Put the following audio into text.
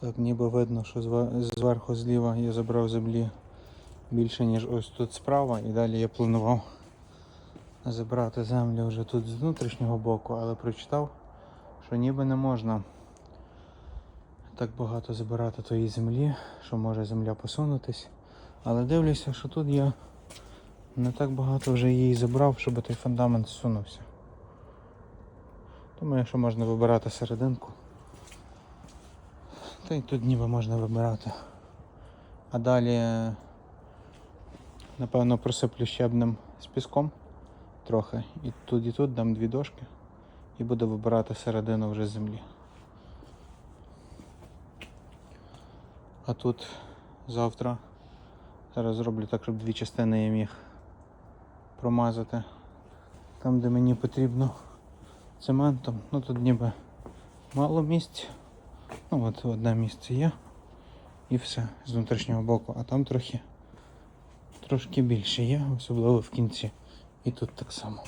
Так, ніби видно, що зверху зліва я забрав землі більше, ніж ось тут справа. І далі я планував забрати землю вже тут з внутрішнього боку, але прочитав, що ніби не можна так багато забирати тої землі, що може земля посунутись. Але дивлюся, що тут я не так багато вже її забрав, щоб той фундамент зсунувся. Думаю, що можна вибирати серединку. Та й тут ніби можна вибирати. А далі, напевно, присиплю щебнем з піском трохи. І тут і тут дам дві дошки і буду вибирати середину вже землі. А тут завтра зараз зроблю так, щоб дві частини я міг промазати. Там, де мені потрібно цементом. Ну тут ніби мало місць. Ну от одне місце є. І все з внутрішнього боку, а там трохи трошки більше є, особливо в кінці. І тут так само.